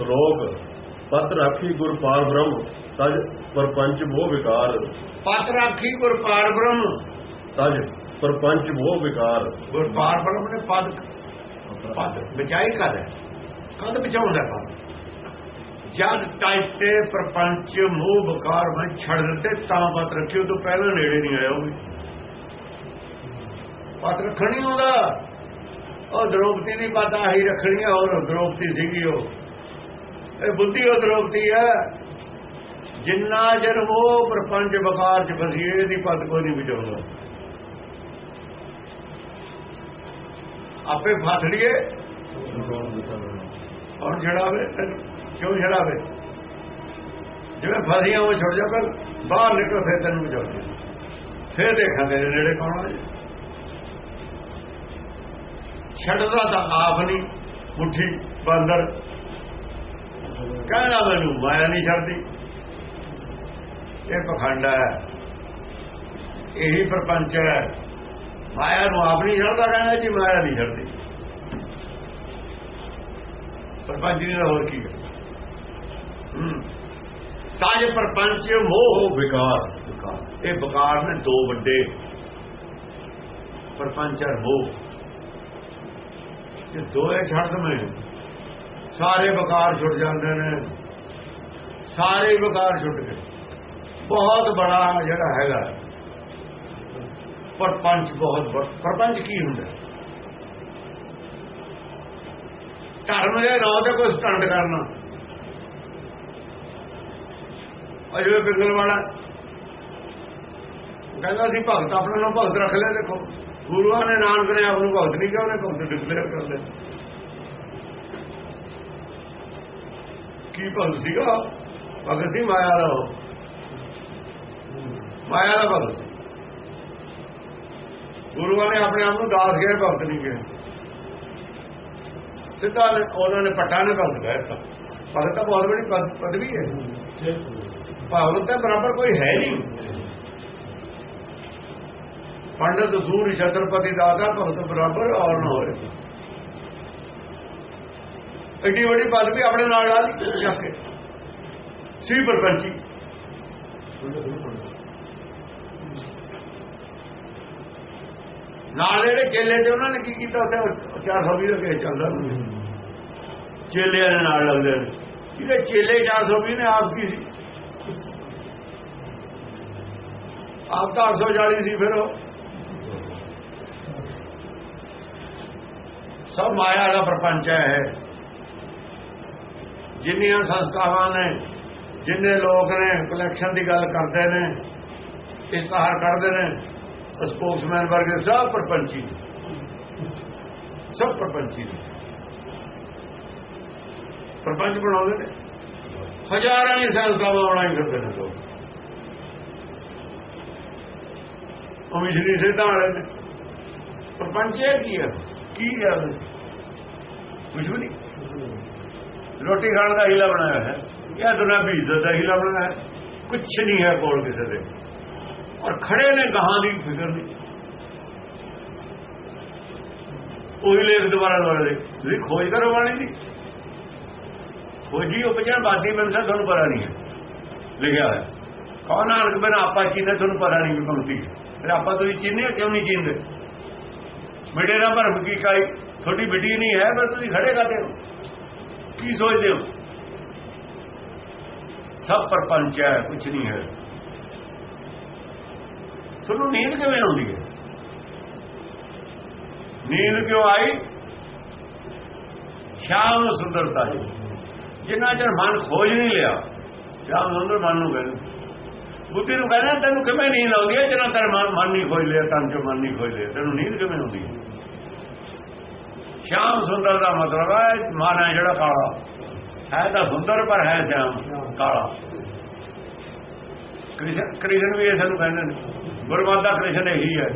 ਸ਼ਲੋਕ ਪਤ ਰਾਖੀ ਗੁਰ ਪਾਰ ਬ੍ਰਹਮ ਤਜ ਪਰਪੰਚ ਮੋਹ ਵਿਕਾਰ। ਪਤ ਰਾਖੀ ਗੁਰ ਪਾਰ ਬ੍ਰਹਮ। ਤਜ ਪਰਪੰਚ ਮੋਹ ਵਿਕਾਰ। ਗੁਰ ਪਾਰ ਬ੍ਰਹਮ ਨੇ ਪਦ ਪਦ ਬਚਾਈ ਹੈ? ਕਦ ਬਚਾਉਂਦਾ ਪਦ? ਜਦ ਤਾਇਤੇ ਪ੍ਰਪੰਚ ਮੋਹ ਬਕਾਰ ਮੈਂ ਛੱਡ ਦਿੱਤੇ ਤਾਂ ਪਤ ਰੱਖਿਓ ਤੋਂ ਪਹਿਲਾਂ ਨੇੜੇ ਨਹੀਂ ਆਇਆ ਉਹ ਪਤ ਰੱਖਣੀ ਹੁੰਦਾ ਉਹ ਦ੍ਰੋਪਤੀ ਦੀ ਪਤ ਆਹੀ ਰੱਖਣੀ ਹੈ ਔਰ ਦ੍ਰੋਪਤੀ ਸੀਗੀ ਉਹ। ਇਹ ਬੁੱਧੀ ਉਹ ਦ੍ਰੋਪਤੀ ਹੈ ਜਿੰਨਾ ਜਰ ਉਹ ਪ੍ਰਪੰਚ ਬਕਾਰ ਚ ਫਸੀਏ ਦੀ ਪਤ ਕੋਈ ਨਹੀਂ ਬਚਾਉਂਦਾ ਆਪੇ ਫਸ ਲਈਏ। ਔਰ ਛੜਾਵੇ ਕਿਉਂ ਛੜਾਵੇ? ਜਿਵੇਂ ਫਸੀਆਂ ਉਹ ਛੁੱਟ ਜਾ ਕਰ ਬਾਹਰ ਨਿਕਲ, ਫੇਰ ਤੈਨੂੰ ਬਚਾਉਂਦੇ ਫੇਰ ਦੇਖਾਂ ਤੇਰੇ ਨੇੜੇ ਕੌਣ ਆ। ਛੱਡਦਾ ਤਾਂ ਆਪ ਨਹੀਂ, ਮੁੱਠੀ ਬਾਂਦਰ ਕਹਿਣਾ ਮੈਨੂੰ ਮਾਇਆ ਨਹੀਂ ਛੱਡਦੀ। ਇਹ ਪਖੰਡ ਹੈ। ਇਹੀ ਪ੍ਰਪੰਚ ਹੈ। ਮਾਇਆ ਨੂੰ ਆਪ ਨਹੀਂ ਛੱਡਦਾ ਕਹਿੰਦਾ ਜੀ ਮਾਇਆ ਨਹੀਂ ਛੱਡਦੀ। ਪ੍ਰਪੰਚ ਨਹੀਂ ਹੋਰ ਕੀ ਤਾਂ ਤਾਜ ਪ੍ਰਪੰਚ ਮੋਹ ਉਹ ਵਿਕਾਰ ਇਹ ਬਕਾਰ ਨੇ ਦੋ ਵੱਡੇ। ਪ੍ਰਪੰਚ ਔਰ ਮੋਹ। ਜੇ ਦੋਏ ਛੱਡ ਦਵੇਂ ਸਾਰੇ ਬਕਾਰ ਛੁੱਟ ਜਾਂਦੇ ਨੇ। ਸਾਰੇ ਬਕਾਰ ਛੁੱਟ ਗਏ। ਬਹੁਤ ਬੜਾ ਜਿਹੜਾ ਹੈਗਾ। ਪਰਪੰਚ ਬਹੁਤ ਬੜਾ ਪਰਪੰਚ ਕੀ ਹੁੰਦਾ? ਧਰਮ ਦੇ ਨਾਂ ਤੇ ਕੋਈ ਸਟੰਡ ਕਰਨਾ। ਅਜੇ ਪਿੰਗਲ ਵਾਲਾ। ਕਹਿੰਦਾ ਸੀ, ਭਗਤ ਆਪਣੇ ਨੂੰ ਭਗਤ ਰੱਖ ਲਿਆ, ਦੇਖੋ। ਗੁਰੂਆਂ ਨੇ ਨਾਨਕ ਨੇ ਆਪ ਨੂੰ ਭਗਤ ਨਹੀਂ ਕਿਹਾ, ਉਹਨੇ ਭਗਤ ਡਿਕਲੇਅਰ ਕਰ ਲਿਆ। ਕੀ ਭਗਤ ਸੀਗਾ? ਭਗਤ ਸੀ ਮਾਇਆ ਦਾ ਉਹ। ਮਾਇਆ ਦਾ ਭਗਤ ਸੀ। ਗੁਰੂਆਂ ਨੇ ਆਪਣੇ ਆਪ ਨੂੰ ਦਾਸ ਕਿਹਾ ਭਗਤ ਨਹੀਂ ਕਿਹਾ ਸਿੱਧਾ ਉਹਨਾਂ ਨੇ ਪੱਟਾ ਨੇ ਭਗਤ ਕਹਿਤਾ ਭਗਤ ਤਾਂ ਬਹੁਤ ਬੜੀ ਪਦਵੀ ਹੈ। ਭਗਤ ਤਾਂ ਬਰਾਬਰ ਕੋਈ ਹੈ ਨਹੀਂ। ਪੰਡਤ ਸੂਰ ਛਤਰਪਤੀ ਦਾਦਾ ਭਗਤ ਬਰਾਬਰ ਔਰ ਨਾ ਹੋਏ। ਐਡੀ ਵੱਡੀ ਪਦਵੀ ਆਪਣੇ ਨਾਲ ਲਾ ਲਈ ਜਾ ਕੇ ਸੀ ਪਰਪੰਚੀ ਨਾਲ ਜਿਹੜੇ ਚੇਲੇ ਤੇ ਉਹਨਾਂ ਨੇ ਕੀ ਕੀਤਾ ਉੱਥੇ 420 ਦਾ ਕੇਸ ਚੱਲਦਾ ਚੇਲਿਆਂ ਦੇ ਨਾਲ ਲੱਗਦੇ ਨੇ ਜਿਹੜੇ ਚੇਲੇ 420 ਨੇ ਆਪ ਕੀ ਸੀ ਆਪ ਤਾਂ 840 ਸੀ ਫਿਰ ਉਹ ਸਭ ਮਾਇਆ ਦਾ ਪ੍ਰਪੰਚ ਹੈ ਜਿੰਨੀਆਂ ਸੰਸਥਾਵਾਂ ਨੇ, ਜਿੰਨੇ ਲੋਕ ਨੇ ਕਲੈਕਸ਼ਨ ਦੀ ਗੱਲ ਕਰਦੇ ਨੇ ਇਸ਼ਤਿਹਾਰ ਕੱਢਦੇ ਨੇ ਸਪੋਕਸਮੈਨ ਵਰਗੇ ਸਭ ਪ੍ਰਪੰਚੀ ਸਭ ਪ੍ਰਪੰਚੀ ਨੇ। ਪ੍ਰਪੰਚ ਬਣਾਉਂਦੇ ਨੇ। ਹਜ਼ਾਰਾਂ ਹੀ ਸੰਸਥਾਵਾਂ ਬਣਾਈ ਕਰਦੇ ਨੇ ਲੋਕ। ਉਹ ਸਿੱਧਾ ਵਾਲੇ ਨੇ। ਪ੍ਰਪੰਚ ਇਹ ਕੀ ਹੈ? ਕੀ ਹੈ? ਉਹਦੇ ਕੁਛ ਵੀ ਨਹੀਂ। ਰੋਟੀ ਖਾਣ ਦਾ ਹੀਲਾ ਬਣਾਇਆ ਹੈ। ਇਹ ਦੁਨੀਆ ਵੀ ਇੱਜ਼ਤ ਦਾ ਹੀਲਾ ਬਣਾਇਆ ਹੈ। ਕੁਛ ਨਹੀਂ ਹੈ ਕੋਲ ਕਿਸੇ ਦੇ। ਔਰ ਖੜੇ ਨੇ ਗਾਹਾਂ ਦੀ ਫਿਕਰ ਨਹੀਂ। ਉਹੀ ਲੇਖ ਦੁਬਾਰਾ ਦੁਬਾਰਾ ਦੇ ਤੁਸੀਂ ਖੋਜ ਕਰੋ ਬਾਣੀ ਦੀ। ਖੋਜੀ ਉਪਜਣ ਬਾਦੀ ਬੰਸਾ ਤੁਹਾਨੂੰ ਪਤਾ ਨਹੀਂ ਹੈ। ਲਿਖਿਆ ਹੈ ਕੌਣ ਨਾਨਕ ਬਿਨ ਆਪਾ ਚੀਨੇ ਤੁਹਾਨੂੰ ਪਤਾ ਨਹੀਂ ਵੀ ਪੰਕਤੀ ਫਿਰ ਆਪਾਂ ਤੁਸੀਂ ਚੀਨੇ ਕਿਉਂ ਨਹੀਂ ਚੀਂਦੇ ਮਿੱਡੇ ਦਾ ਭਰਮ ਕੀ ਕਾਈ ਤੁਹਾਡੀ ਬਿੱਡੀ ਨਹੀਂ ਹੈ ਪਰ ਤੁਸੀਂ ਖੜੇ ਕਰਦੇ ਹੋ? ਕੀ ਸੋਚਦੇ ਹੋ? ਸਭ ਪਰਪੰਚ ਹੈ ਕੁਝ ਨਹੀਂ ਹੈ। ਤੁਹਾਨੂੰ ਨੀਂਦ ਕਿਵੇਂ ਆਉਂਦੀ ਹੈ? ਨੀਂਦ ਕਿਉਂ ਆਈ? ਸ਼ਾਮ ਨੂੰ ਸੁੰਦਰਤਾ ਹੈ ਜਿੰਨਾ ਚਿਰ ਮਨ ਖੋਜ ਨਹੀਂ ਲਿਆ, ਸ਼ਾਮ ਸੁੰਦਰ ਮਨ ਨੂੰ ਕਹਿੰਦੇ। ਬੁੱਧੀ ਨੂੰ ਕਹਿੰਦਾ, ਤੈਨੂੰ ਕਿਵੇਂ ਨੀਂਦ ਆਉਂਦੀ ਹੈ? ਜਿੰਨਾ ਤੇਰਾ ਮਨ ਮਨ ਨਹੀਂ ਖੋਜ ਲਿਆ, ਤਨ ਚੋਂ ਮਨ ਨਹੀਂ ਖੋਜ ਲਿਆ। ਤੈਨੂੰ ਨੀਂਦ ਕਿਵੇਂ ਆਉਂਦੀ ਹੈ? ਸ਼ਾਮ ਸੁੰਦਰ ਦਾ ਮਤਲਬ ਹੈ, ਮਨ ਹੈ ਜਿਹੜਾ ਕਾਲਾ। ਹੈ ਤਾਂ ਸੁੰਦਰ, ਪਰ ਹੈ ਸ਼ਾਮ ਕਾਲਾ। ਕ੍ਰਿਸ਼ਨ ਕ੍ਰਿਸ਼ਨ ਵੀ ਇਸ ਨੂੰ ਕਹਿੰਦੇ ਨੇ, ਗੁਰਮਤਿ ਕ੍ਰਿਸ਼ਨ ਇਹੀ ਹੈ।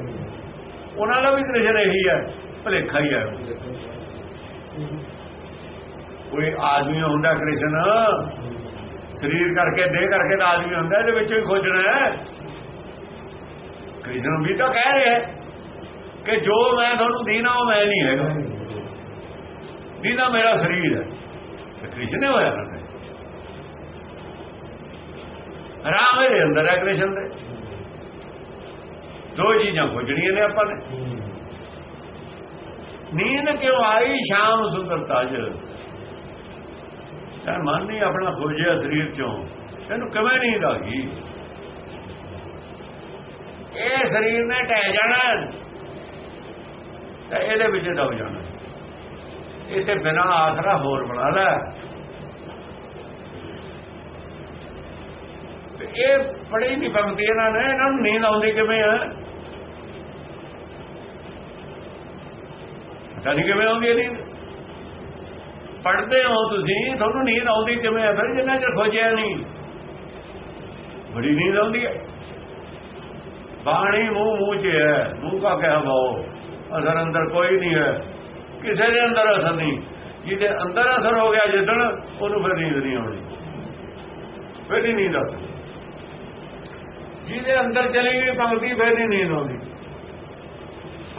ਉਹਨਾਂ ਦਾ ਵੀ ਕ੍ਰਿਸ਼ਨ ਇਹੀ ਹੈ, ਭਲੇਖਾ ਹੀ ਹੈ। ਕੋਈ ਆਦਮੀ ਹੁੰਦਾ ਕ੍ਰਿਸ਼ਨ, ਸਰੀਰ ਕਰਕੇ, ਦੇਹ ਕਰਕੇ ਤਾਂ ਆਦਮੀ ਹੁੰਦਾ, ਇਹਦੇ ਵਿੱਚੋਂ ਹੀ ਖੋਜਣਾ ਹੈ। ਕ੍ਰਿਸ਼ਨ ਵੀ ਤਾਂ ਕਹਿ ਰਿਹਾ ਕਿ ਜੋ ਮੈਂ ਤੁਹਾਨੂੰ ਦੇਣਾ ਉਹ ਮੈਂ ਨਹੀਂ ਹੈਗਾ। ਦੀਨਾ ਮੇਰਾ ਸਰੀਰ ਹੈ। ਕ੍ਰਿਸ਼ਨ ਨੇ ਹੋਇਆ ਨਾ ਫਿਰ। ਰਾਮ ਦੇ ਅੰਦਰ ਹੈ ਕ੍ਰਿਸ਼ਨ ਦੇ। ਦੋ ਚੀਜ਼ਾਂ ਖੋਜਣੀਆਂ ਨੇ ਆਪਾਂ ਨੇ। ਨੀਂਦ ਕਿਉਂ ਆਈ? ਸ਼ਾਮ ਸੁੰਦਰਤਾ ਜ ਤਾਂ ਮਨ ਨਹੀਂ ਆਪਣਾ ਖੋਜਿਆ ਸਰੀਰ ਚੋਂ। ਇਹਨੂੰ ਕਿਵੇਂ ਨੀਂਦ ਆ ਗਈ? ਇਹ ਸਰੀਰ ਨੇ ਟਹਿ ਜਾਣਾ। ਤਾਂ ਇਹਦੇ ਵਿੱਚ ਦਬ ਜਾਣਾ। ਇਹ ਤੇ ਬਿਨਾ ਆਸਰਾ ਹੋਰ ਬਣਾ ਲੈ। ਤੇ ਇਹ ਪੜੀ ਨਹੀਂ ਪੰਕਤੀ ਇਹਨਾਂ ਨੇ, ਇਹਨਾਂ ਨੂੰ ਨੀਂਦ ਆਉਂਦੀ ਕਿਵੇਂ ਆ? ਪਤਾ ਨਹੀਂ ਕਿਵੇਂ ਆਉਂਦੀ ਹੈ ਨੀਂਦ ਪੜਦੇ ਹੋ ਤੁਸੀਂ, ਤੁਹਾਨੂੰ ਨੀਂਦ ਆਉਂਦੀ ਕਿਵੇਂ ਆ? ਫਿਰ ਜਿੰਨਾ ਚਿਰ ਖੋਜਿਆ ਨਹੀਂ ਬੜੀ ਨੀਂਦ ਆਉਂਦੀ ਹੈ ਬਾਣੀ ਮੂੰਹ ਮੂੰਹ 'ਚ ਹੈ, ਮੂੰਹ ਕਾ ਕਹਿ ਬਾਓ। ਅਸਰ ਅੰਦਰ ਕੋਈ ਨਹੀਂ ਹੈ। ਕਿਸੇ ਦੇ ਅੰਦਰ ਅਸਰ ਨਹੀਂ। ਜਿਹਦੇ ਅੰਦਰ ਅਸਰ ਹੋ ਗਿਆ ਜਿੱਦਣ ਉਹਨੂੰ ਫਿਰ ਨੀਂਦ ਨਹੀਂ ਆਉਣੀ। ਫਿਰ ਨਹੀਂ ਨੀਂਦ ਆ ਜਿਹਦੇ ਅੰਦਰ ਚਲੀ ਗਈ ਪੰਕਤੀ ਫਿਰ ਨਹੀਂ ਨੀਂਦ ਆਉਂਦੀ।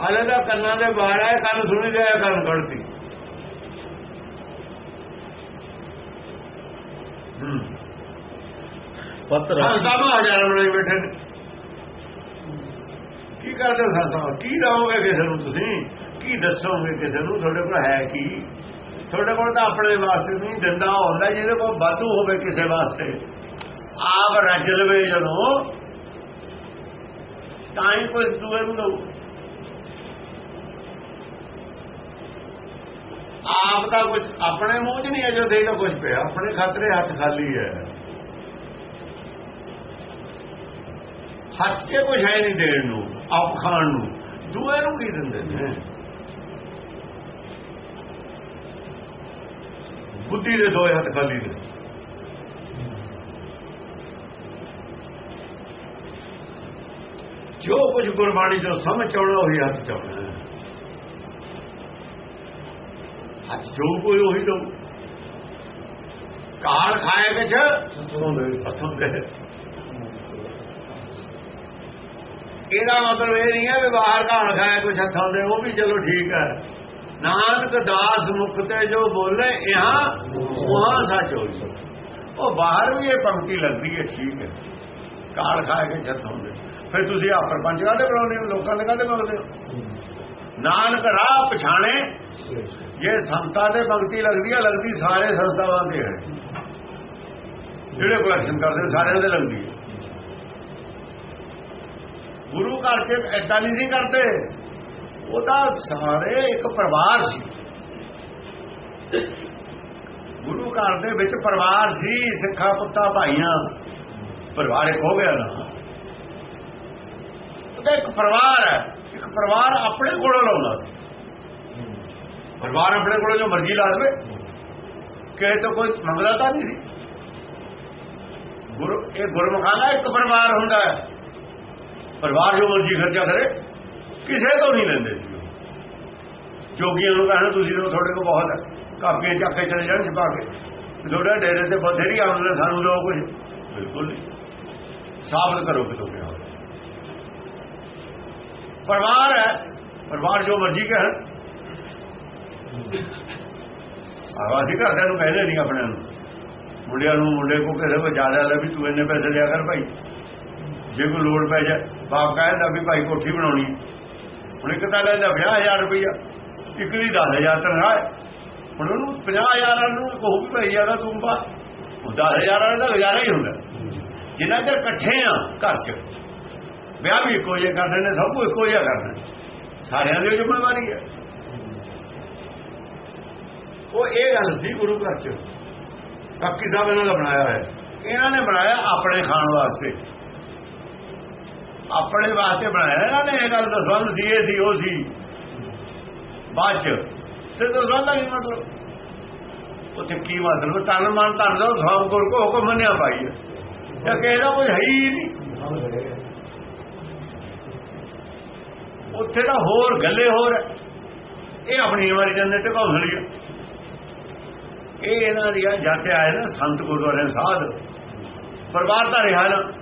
ਹਾਲੇ ਤਾਂ ਕੰਨਾਂ ਦੇ ਬਾਹਰ ਆਏ ਕੰਨ ਸੁਣੀ ਜਾਇਆ ਕੰਨ ਕੱਢਦੀ। ਹੂੰ। ਪਤ ਰਾਖੀ ਸੰਸਥਾ ਮਾ ਹਜ਼ਾਰਾਂ ਬਣਾਈ ਬੈਠੇ ਕੀ ਕਰਦੇ ਸੰਸਥਾ ਕੀ ਦਵੋਗੇ ਕਿਸੇ ਨੂੰ ਤੁਸੀਂ? ਕੀ ਦੱਸੋਗੇ ਕਿਸੇ ਨੂੰ? ਤੁਹਾਡੇ ਕੋਲ ਹੈ ਕੀ? ਤੁਹਾਡੇ ਕੋਲ ਤਾਂ ਆਪਣੇ ਵਾਸਤੇ ਨਹੀਂ ਦਿੰਦਾ ਹੁੰਦਾ, ਜਿਹਦੇ ਕੋਲ ਵਾਧੂ ਹੋਵੇ ਕਿਸੇ ਵਾਸਤੇ। ਆਪ ਰੱਜ ਲਵੇ ਜਦੋਂ, ਤਾਂ ਹੀ ਕੋਈ ਦੂਏ ਨੂੰ ਦਊ। ਆਪ ਦਾ ਕੁਝ, ਆਪਣੇ ਮੂੰਹ 'ਚ ਨਹੀਂ ਅਜੇ ਦੇ ਕੁਝ ਪਿਆ, ਆਪਣੇ ਖਾਤਰੇ ਹੱਥ ਖਾਲੀ ਹੈ। ਹੱਥ 'ਚ ਕੁਝ ਹੈ ਨਹੀਂ ਦੇਣ ਨੂੰ ਆਪ ਖਾਣ ਨੂੰ। ਦੂਏ ਨੂੰ ਕੀ ਦਿੰਦੇ ਨੇ? ਬੁੱਧੀ ਦੇ ਦੋਏ ਹੱਥ ਖਾਲੀ ਨੇ। ਜੋ ਕੁਝ ਗੁਰਬਾਣੀ ਤੋਂ ਸਮਝ ਆਉਣਾ ਉਹੀ ਹੱਥ ਚ ਆਉਣਾ ਹੈ। ਹੱਥ ਜੋ ਕੋਈ ਉਹੀ ਦੋ ਕਾਲ ਖਾਏ ਵਿੱਚ ਹੱਥੋਂ ਦੇ। ਇਹਦਾ ਮਤਲਬ ਇਹ ਨਹੀਂ ਹੈ ਵੀ ਬਾਹਰ ਕਾਲ ਖਾਏ ਕੁਛ ਹੱਥੋਂ ਦੇ ਉਹ ਵੀ ਚਲੋ ਠੀਕ ਹੈ। ਨਾਨਕ ਦਾਸ ਮੁਖ ਤੇ ਜੋ ਬੋਲੇ, ਇਹਾਂ ਉਹਾਂ ਸੱਚ ਹੋਈ ਉਹ ਬਾਹਰ ਵੀ ਇਹ ਪੰਕਤੀ ਲੱਗਦੀ ਹੈ, ਠੀਕ ਹੈ। ਕਾਲ ਖਾ ਕੇ ਛੱਤ ਦੇ ਫਿਰ ਤੁਸੀਂ ਆ ਪ੍ਰਪੰਚ ਕਾਦੇ ਬਣਾਉਂਦੇ ਹੋ? ਲੋਕਾਂ ਦੇ ਕਾਦੇ ਬਣਾਉਂਦੇ ਹੋ? ਨਾਨਕ ਰਾਹ ਪਛਾਣੇ। ਇਹ ਸੰਤਾਂ ਦੇ ਭਗਤੀ ਲੱਗਦੀ ਹੈ ਲੱਗਦੀ ਸਾਰੇ ਸੰਸਥਾਵਾਂ ਦੇ ਹੈ। ਜਿਹੜੇ ਕਲੈਕਸ਼ਨ ਕਰਦੇ ਸਾਰਿਆਂ ਦੇ ਲੱਗਦੀ ਹੈ। ਗੁਰੂ ਘਰ ਚ ਐਦਾਂ ਨਹੀਂ ਸੀ ਕਰਦੇ। ਉਹ ਤਾਂ ਸਾਰੇ ਇੱਕ ਪਰਿਵਾਰ ਸੀ। ਗੁਰੂ ਘਰ ਦੇ ਵਿੱਚ ਪਰਿਵਾਰ ਸੀ, ਸਿੱਖਾ, ਪੁੱਤਾਂ, ਭਾਈਆਂ। ਪਰਿਵਾਰ ਇੱਕ ਹੋ ਗਿਆ ਨਾ। ਉਹਦਾ ਇੱਕ ਪਰਿਵਾਰ ਹੈ। ਇੱਕ ਪਰਿਵਾਰ ਆਪਣੇ ਕੋਲੋਂ ਲਾਉਂਦਾ ਸੀ। ਪਰਿਵਾਰ ਆਪਣੇ ਕੋਲੋਂ ਜੋ ਮਰਜ਼ੀ ਲਾ ਦੇਵੇ। ਕਿਸੇ ਤੋਂ ਕੋਈ ਮੰਗਦਾ ਤਾਂ ਨਹੀਂ ਸੀ। ਗੁਰੂ, ਇਹ ਗੁਰਮਖਾਨਾ ਇੱਕ ਪਰਿਵਾਰ ਹੁੰਦਾ ਹੈ। ਪਰਿਵਾਰ ਜੋ ਮਰਜ਼ੀ ਖਰਚਾ ਕਰੇ। ਕਿਸੇ ਤੋਂ ਨਹੀਂ ਲੈਂਦੇ ਸੀ ਉਹ। ਜੋਗੀਆਂ ਨੂੰ ਕਹਿਣਾ, ਤੁਸੀਂ ਤਾਂ ਤੁਹਾਡੇ ਕੋਲ ਬਹੁਤ ਹੈ। ਕਾਪੀਆਂ ਚੱਕ ਕੇ ਚਲੇ ਜਾਣ, ਛਪਾ ਕੇ। ਵੀ ਤੁਹਾਡੇ ਡੇਰੇ ਤੇ ਬਥੇਰੀ ਆਉਂਦੇ ਸਾਨੂੰ ਦਿਓ ਕੁਝ ਬਿਲਕੁਲ ਨਹੀਂ। ਸਾਬਤ ਕਰੋ ਕਿਤੋਂ ਪਿਆ ਪਰਿਵਾਰ ਹੈ। ਪਰਿਵਾਰ ਜੋ ਮਰਜ਼ੀ ਕਹਿਣ। ਆਵਾਜ਼ੀ ਘਰਦਿਆਂ ਨੂੰ ਕਹਿੰਦੇ ਨਹੀਂ ਆਪਣੇ ਨੂੰ। ਮੁੰਡਿਆਂ ਨੂੰ ਮੁੰਡੇ ਕੋ ਕਿਸੇ ਕੋ ਜ਼ਿਆਦਾ ਲੈ ਵੀ ਤੂੰ ਇੰਨੇ ਪੈਸੇ ਲਿਆ ਕਰ ਭਾਈ। ਜੇ ਕੋਈ ਲੋੜ ਪੈ ਜਾ ਬਾਪ ਕਹਿੰਦਾ ਵੀ ਭਾਈ ਕੋਠੀ ਬਣਾਉਣੀ ਹੁਣ ਇੱਕ ਤਾਂ ਲੈਂਦਾ 50000 ਰੁਪਇਆ ਇੱਕ ਦੀ 10000 ਤਨਖਾਹ ਹੈ। ਹੁਣ ਉਹਨੂੰ 50000 ਨੂੰ ਕਹੂ ਵੀ ਭਾਈ ਯਾਰਾ ਤੂੰ ਬਾ ਉਹ 10000 ਵਾਲਾ ਦਾ ਗੁਜ਼ਾਰਾ ਹੀ ਹੁੰਦਾ। ਜਿੰਨਾ ਚਿਰ ਇਕੱਠੇ ਆ ਘਰ 'ਚ, ਵਿਆਹ ਵੀ ਇੱਕੋ ਜਿਹਾ ਕਰਦੇ ਨੇ ਸਭ ਕੁਝ ਇੱਕੋ ਜਿਹਾ ਕਰਨਾ ਸਾਰਿਆਂ ਦੀ ਜ਼ਿੰਮੇਵਾਰੀ ਹੈ। ਉਹ ਇਹ ਗੱਲ ਸੀ ਗੁਰੂ ਘਰ 'ਚ। ਬਾਕੀ ਸਭ ਇਹਨਾਂ ਦਾ ਬਣਾਇਆ ਹੋਇਆ। ਇਹਨਾਂ ਨੇ ਬਣਾਇਆ ਆਪਣੇ ਖਾਣ ਵਾਸਤੇ। ਆਪਣੇ ਵਾਸਤੇ ਬਣਾਇਆ। ਇਹਨਾਂ ਨੇ ਇਹ ਗੱਲ ਦਾ ਸੰਬੰਧ ਸੀ, ਇਹ ਸੀ, ਉਹ ਸੀ। ਬਾਅਦ ਚ। ਤੇ ਦਸਵੰਦ ਦਾ ਕੀ ਮਤਲਬ। ਉੱਥੇ ਕੀ ਮਤਲਬ? ਤਨ ਮਨ ਧਨ ਦਾ ਸਭ ਕੋਲ ਕੋ ਹੁਕਮ ਮੰਨਿਆ ਪਾਈ ਹੈ ਜਾਂ ਕਿ ਇਹਦਾ ਕੁਝ ਹੈ ਹੀ ਨਹੀਂ। ਉੱਥੇ ਤਾਂ ਹੋਰ ਗੱਲੇ ਹੋਰ ਹੈ। ਇਹ ਆਪਣੀ ਵਾਰੀ ਜੰਨੇ ਤੇ ਘੌਸਲੀ ਹੈ। ਇਹ ਇਹਨਾਂ ਦੀਆਂ ਜਾਤੇ ਆਏ ਨਾ ਸੰਤ ਗੁਰਦੁਆਰੇ ਸਾਧ ਪਰਿਵਾਰ ਦਾ ਰਿਹਾ ਨਾ।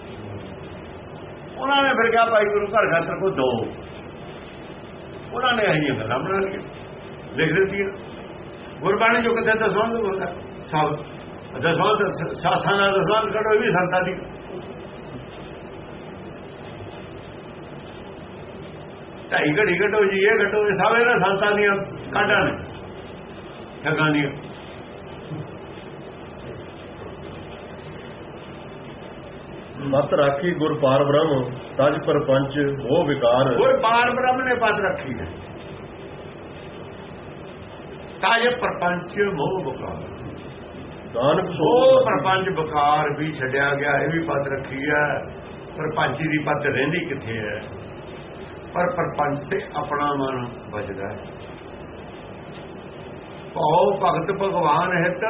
ਉਹਨਾਂ ਨੇ ਫਿਰ ਕਿਹਾ, ਭਾਈ ਗੁਰੂ ਘਰ ਖਾਤਰ ਕੋ ਦੋ। ਉਹਨਾਂ ਨੇ ਆਈਆਂ ਗੱਲਾਂ ਬਣਾ ਲਈਆਂ। ਲਿਖ ਦਿੱਤੀਆਂ। ਗੁਰਬਾਣੀ ਜੋ ਕਿਤੇ ਦਸਵੰਦ ਹੁੰਦਾ? ਸਭ। ਦਸਵੰਦ ਸਾਥਾਂ ਦਾ ਦਸਵੰਦ ਕੱਢੋ, ਇਹ ਵੀ ਸੰਤਾਂ ਦੀ। ਢਾਈ ਘੜੀ ਕੱਢੋ ਜੀ, ਇਹ ਕੱਢੋ, ਇਹ ਸਭ ਇਹਨਾਂ ਸੰਤਾਂ ਦੀਆਂ ਕਾਢਾਂ ਨੇ। ਠੱਗਾਂ ਦੀਆਂ। ਮਤ ਰਾਖੀ ਗੁਰ ਪਾਰ ਬ੍ਰਹਮ ਤਜ ਪਰਪੰਚ ਉਹ ਵਿਕਾਰ। ਹੋਰ ਪਾਰ ਬ੍ਰਹਮ ਨੇ ਪਤ ਰੱਖੀ ਹੈ। ਤਾਜੇ ਪਰਪੰਚ ਮੋਹ ਬਕਾਰ ਨਾਨਕ ਸੋ ਪਰਪੰਚ ਬਕਾਰ ਵੀ ਛੱਡਿਆ ਗਿਆ ਇਹ ਵੀ ਪਤ ਰੱਖੀ ਹੈ। ਪਰਪੰਚੀ ਦੀ ਪਤ ਰਹਿੰਦੀ ਕਿੱਥੇ ਹੈ? ਪਰ ਪਰਪੰਚ ਤੇ ਆਪਣਾ ਮਨ ਬਚਦਾ ਹੈ। ਕਹੋ ਭਗਤ ਭਗਵਾਨ ਹਿਤ,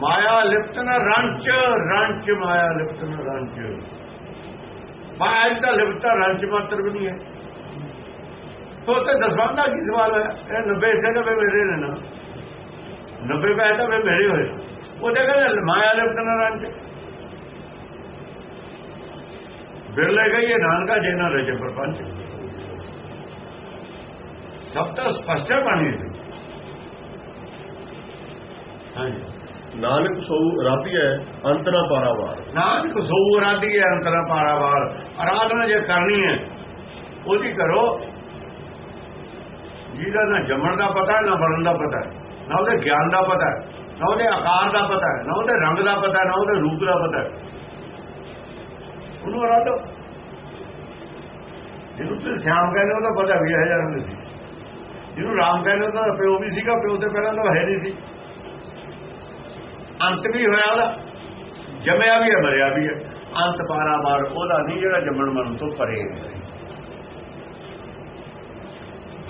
ਮਾਇਆ ਲਿਪਤ ਲਿਪਤਨ ਰੰਚ ਰੰਚ ਮਾਇਆ ਲਿਪਤ ਲਿਪਤਨ ਰੰਚ। ਮਾਇਆ ਦਾ ਲਿਪਤਾ ਰੰਚ ਮਾਤਰ ਵੀ ਨਹੀਂ ਹੈ। ਤੋ ਤੇ ਦਸਵੰਦਾ ਕੀ ਸਵਾਲ ਹੈ ਇਹ 90 ਸੇ 90 ਮੇਰੇ ਨੇ ਨਾ। 90 ਪੈ ਤਾਂ ਮੈਂ ਮੇਰੇ ਹੋਏ। ਉਹ ਕਹਿੰਦੇ ਮਾਇਆ ਲਿਪਤ ਲਿਪਤਨ ਰੰਚ। ਬਿਰਲੇ ਗਈ ਇਹ ਨਾਨਕਾ ਜੇ ਨਾ ਰਜੇ ਪਰਪੰਚ। ਸਭ ਤੋਂ ਸਪਸ਼ਟ ਹੈ ਬਾਣੀ ਨਾਨਕ ਸੋ ਰਾਧੀਐ ਅੰਤਰਾ ਪਾਰਾਵਾਰ। ਨਾਨਕ ਸੋ ਆਦੀ ਹੈ ਅੰਤਰਾ ਪਾਰਾਵਾਰ। ਆਰਾਧਨਾ ਜੇ ਕਰਨੀ ਹੈ ਉਹਦੀ ਕਰੋ। ਜਿਹਦਾ ਨਾ ਜੰਮਣ ਦਾ ਪਤਾ ਹੈ, ਨਾ ਬਣਨ ਦਾ ਪਤਾ ਹੈ, ਨਾ ਉਹਦੇ ਗਿਆਨ ਦਾ ਪਤਾ ਹੈ, ਨਾ ਉਹਦੇ ਆਕਾਰ ਦਾ ਪਤਾ ਹੈ, ਨਾ ਉਹਦੇ ਰੰਗ ਦਾ ਪਤਾ ਹੈ, ਨਾ ਉਹਦੇ ਰੂਪ ਦਾ ਪਤਾ ਹੈ। ਉਹਨੂੰ ਆਰਾਧੋ। ਜਿਹਨੂੰ ਤੁਸੀਂ ਸ਼ਾਮ ਕਹਿੰਦੇ ਉਹਦਾ ਪਤਾ ਵੀ ਹੈ ਜਾਂ ਨਹੀਂ ਸੀ। ਜਿਹਨੂੰ ਰਾਮ ਕਹਿੰਦੇ ਉਹਦਾ ਪਿਓ ਵੀ ਸੀਗਾ ਪਿਓ ਤੇ ਪਹਿਲਾਂ ਤਾਂ ਹੈ ਨਹੀਂ ਸੀ। ਅੰਤ ਵੀ ਹੋਇਆ ਉਹਦਾ। ਜੰਮਿਆ ਵੀ ਹੈ, ਮਰਿਆ ਵੀ ਹੈ। ਅੰਤ ਪਾਰਾਵਾਰ ਉਹਦਾ ਨਹੀਂ, ਜਿਹੜਾ ਜੰਮਣ ਮਰਨ ਤੋਂ ਪਰੇ ਹੈ।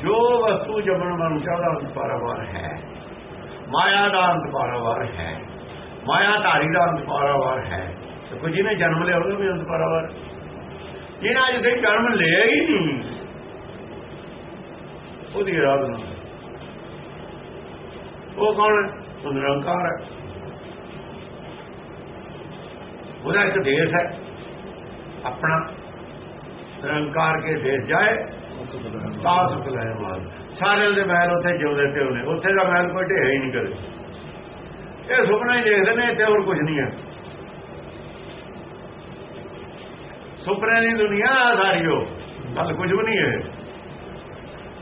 ਜੋ ਵਸਤੂ ਜੰਮਣ ਮਰਨ ਚਾਹਦਾ ਅੰਤ ਪਾਰਾਵਾਰ ਹੈ। ਮਾਇਆ ਦਾ ਅੰਤ ਪਾਰਾਵਾਰ ਹੈ। ਮਾਇਆ ਧਾਰੀ ਦਾ ਅੰਤ ਪਾਰਾਵਾਰ ਹੈ। ਤੇ ਕੋਈ ਜਿਹਨੇ ਜਨਮ ਲਿਆ, ਉਹਦਾ ਵੀ ਅੰਤ ਪਾਰਾਵਾਰ ਹੈ। ਜਿਹਨਾਂ ਅਜੇ ਤੱਕ ਜਨਮ ਲਿਆ ਹੀ ਨਹੀਂ, ਉਹਦੀ ਆਰਾਧਨਾ ਉਹ ਕੌਣ ਹੈ? ਉਹ ਨਿਰੰਕਾਰ ਹੈ। ਉਹਦਾ ਇੱਕ ਦੇਸ਼ ਹੈ। ਆਪਣਾ ਨਿਰੰਕਾਰ ਕੇ ਦੇਸ਼ ਜਾਏ, ਤਾਂ ਸੁਖ ਲੈ ਮਾਲ ਸਾਰਿਆਂ ਦੇ ਮਹਿਲ ਉੱਥੇ ਜਿਉਂਦੇ ਤੇ ਉਹਨੇ ਉੱਥੇ ਦਾ ਮਹਿਲ ਕੋਈ ਢੇਰ ਹੀ ਨਹੀਂ ਕਰੇ ਇਹ ਸੁਪਨਾ ਹੀ ਦੇਖਦੇ ਨੇ ਤੇ ਹੋਰ ਕੁਝ ਨਹੀਂ ਹੈ। ਸੁਪਨੇ ਦੀ ਦੁਨੀਆ ਸਾਰੀ ਉਹ। ਗੱਲ ਕੁਝ ਵੀ ਨਹੀਂ ਹੈ।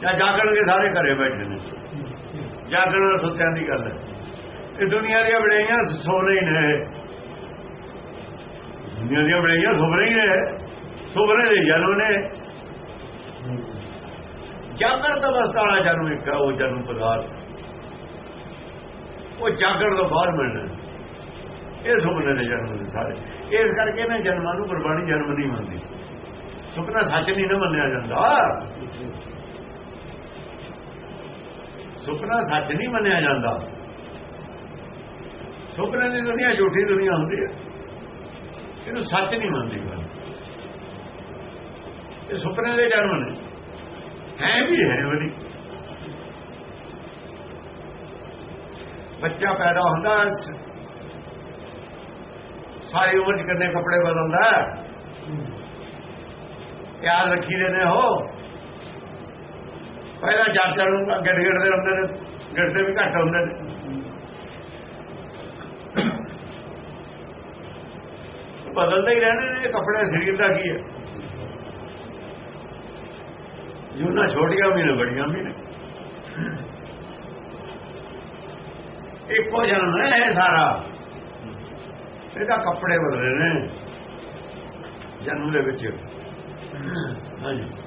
ਜਾਂ ਜਾਗਣਗੇ ਸਾਰੇ ਘਰੇ ਬੈਠੇ ਨੇ। ਜਾਗਣ ਔਰ ਸੁੱਤਿਆਂ ਦੀ ਗੱਲ ਹੈ। ਇਹ ਦੁਨੀਆ ਦੀਆਂ ਬੜਾਈਆਂ ਸੁਪਨੇ ਹੀ ਨੇ। ਦੁਨੀਆ ਦੀਆਂ ਬੜਾਈਆਂ ਸੁਪਨੇ ਹੀ ਹੈ। ਸੁਪਨੇ ਦੇ ਜਨਮ ਨੇ। ਜਾਗਰਤ ਅਵਸਥਾ ਵਾਲਾ ਜਨਮ ਇੱਕ ਉਹ ਜਨਮ ਪਦਾਰਥ। ਉਹ ਜਾਗਣ ਤੋਂ ਬਾਅਦ ਮਿਲਣਾ। ਇਹ ਸੁਪਨੇ ਦੇ ਜਨਮ ਦੇ ਸਾਰੇ। ਇਸ ਕਰਕੇ ਨਾ ਜਨਮਾਂ ਨੂੰ ਗੁਰਬਾਣੀ ਜਨਮ ਨਹੀਂ ਮੰਨਦੀ। ਸੁਪਨਾ ਸੱਚ ਨਹੀਂ ਨਾ ਮੰਨਿਆ ਜਾਂਦਾ। ਸੁਪਨਾ ਸੱਚ ਨਹੀਂ ਮੰਨਿਆ ਜਾਂਦਾ। ਸੁਪਨੇ ਦੀ ਦੁਨੀਆ ਝੂਠੀ ਦੁਨੀਆ ਹੁੰਦੀ ਹੈ। ਇਹਨੂੰ ਸੱਚ ਨਹੀਂ ਮੰਨਦੀ ਗੱਲ। ਇਹ ਸੁਪਨੇ ਦੇ ਜਨਮ ਨੇ। ਹੈ ਵੀ ਹੈ ਉਹਦੀ ਬੱਚਾ ਪੈਦਾ ਹੁੰਦਾ ਸਾਰੀ ਉਮਰ ਚ ਕਿੰਨੇ ਕੱਪੜੇ ਬਦਲਦਾ ਯਾਦ ਰੱਖੀ ਦੇ ਨੇ ਹੋ। ਪਹਿਲਾਂ ਚਾਰ ਨੂੰ ਗਿੜ ਗਿੜ ਦੇ ਹੁੰਦੇ ਨੇ, ਗਿੜਦੇ ਵੀ ਘੱਟ ਹੁੰਦੇ ਨੇ। ਬਦਲਦੇ ਹੀ ਰਹਿਣੇ ਨੇ ਕੱਪੜੇ ਸਰੀਰ ਦਾ ਕੀ ਹੈ? ਜੂਨਾ ਛੋਟੀਆਂ ਵੀ ਨੇ, ਬੜੀਆਂ ਵੀ ਨੇ। ਇੱਕੋ ਜਨਮ ਹੈ ਇਹ ਸਾਰਾ। ਇਹਦਾ ਕੱਪੜੇ ਬਦਲੇ ਨੇ, ਜਨਮ ਦੇ ਵਿੱਚ। ਹਾਂਜੀ।